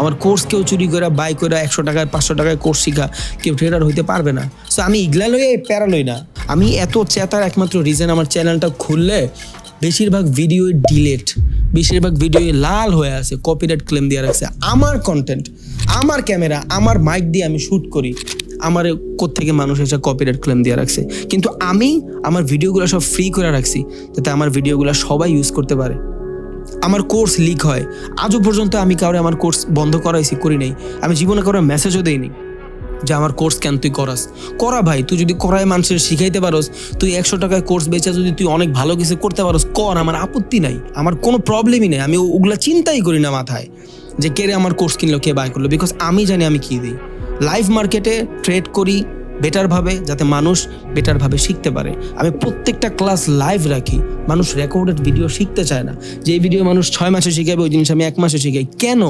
আমার কোর্স কেউ চুরি করে বাই করে, একশো টাকায়, পাঁচশো টাকায় কোর্স শিখা, কেউ ট্রেডার হইতে পারবে না। সো আমি ইগলা লইয়ে প্যারা লই না। আমি এত চেতার একমাত্র রিজন আমার চ্যানেলটা খুললে বেশিরভাগ ভিডিও ডিলেট বেশিরভাগ ভিডিও লাল হয়ে আছে কপিরাইট ক্লেম দিয়ে রাখছে। আমার কন্টেন্ট আমার ক্যামেরা আমার মাইক দিয়ে আমি শ্যুট করি। আমার থেকে মানুষ এসে কপিরাইট ক্লেম দিয়ে রাখছে? কিন্তু আমি আমার ভিডিওগুলো সব ফ্রি করে রাখছি, যাতে আমার ভিডিওগুলো সবাই ইউজ করতে পারে। আমার কোর্স লিক হয়। আজও পর্যন্ত আমি কাউরে আমার কোর্স বন্ধ করাইছি, করি নাই। আমি জীবনে কারও মেসেজও দেইনি যে আমার কোর্স কেন তুই করাস। করা ভাই, তুই যদি করায় মানুষের শিখাইতে পারোস, তুই একশো টাকায় কোর্স বেচে যদি তুই অনেক ভালো কিছু করতে পারোস, কর, আমার আপত্তি নাই। আমার কোনো প্রবলেমই নেই। আমি ওগুলা চিন্তাই করি না মাথায় যে কে রে আমার কোর্স কিনলো, কে বাই করল। বিকজ আমি জানি আমি কী দিই। লাইভ মার্কেটে ট্রেড করি বেটারভাবে যাতে মানুষ বেটারভাবে শিখতে পারে। আমি প্রত্যেকটা ক্লাস লাইভ রাখি, মানুষ রেকর্ডেড ভিডিও শিখতে চায় না। যে ভিডিও মানুষ ছয় মাসে শিখাবে, ওই জিনিস আমি এক মাসে শিখাই। কেন?